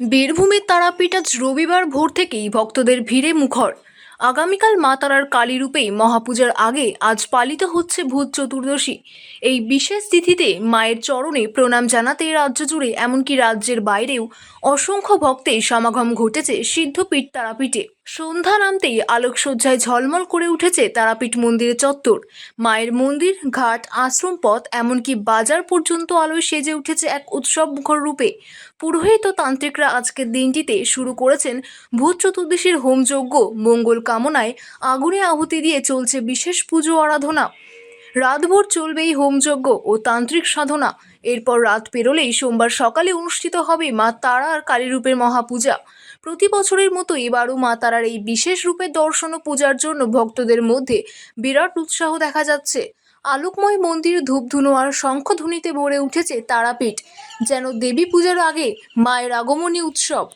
বীরভূমের তারাপীঠ আজ রবিবার ভোর থেকেই ভক্তদের ভিড়ে মুখর। আগামীকাল মা তারার কালী রূপেই মহাপূজার আগে আজ পালিত হচ্ছে ভূত চতুর্দশী। এই বিশেষ তিথিতে মায়ের চরণে প্রণাম জানাতে রাজ্য জুড়ে এমনকি রাজ্যের বাইরেও অসংখ্য ভক্তের সমাগম ঘটেছে সিদ্ধপীঠ তারাপীঠে। সন্ধ্যা নামতেই আলোকসজ্জায় ঝলমল করে উঠেছে তারাপীঠ মন্দিরের চত্বর। মায়ের মন্দির, ঘাট, আশ্রম পথ, এমনকি বাজার পর্যন্ত আলোয় সেজে উঠেছে এক উৎসব মুখর রূপে। পুরোহিত তান্ত্রিকরা আজকের দিনটিতে শুরু করেছেন ভূত চতুর্দশীর হোমযজ্ঞ মঙ্গল কামনায় আগুনে আহুতি দিয়ে চলছে বিশেষ পুজো আরাধনা। রাতভর চলবে এই হোমযজ্ঞ ও তান্ত্রিক সাধনা। এরপর রাত পেরোলেই সোমবার সকালে অনুষ্ঠিত হবে মা তারার কালীরূপের মহাপূজা। প্রতি বছরের মতো এবারও মা তারার এই বিশেষ রূপের দর্শন ও পূজার জন্য ভক্তদের মধ্যে বিরাট উৎসাহ দেখা যাচ্ছে। আলোকময় মন্দির ধূপধুনো আর শঙ্খধ্বনিতে ভরে উঠেছে তারাপীঠ, যেন দেবী পূজার আগে মায়ের আগমনী উৎসব।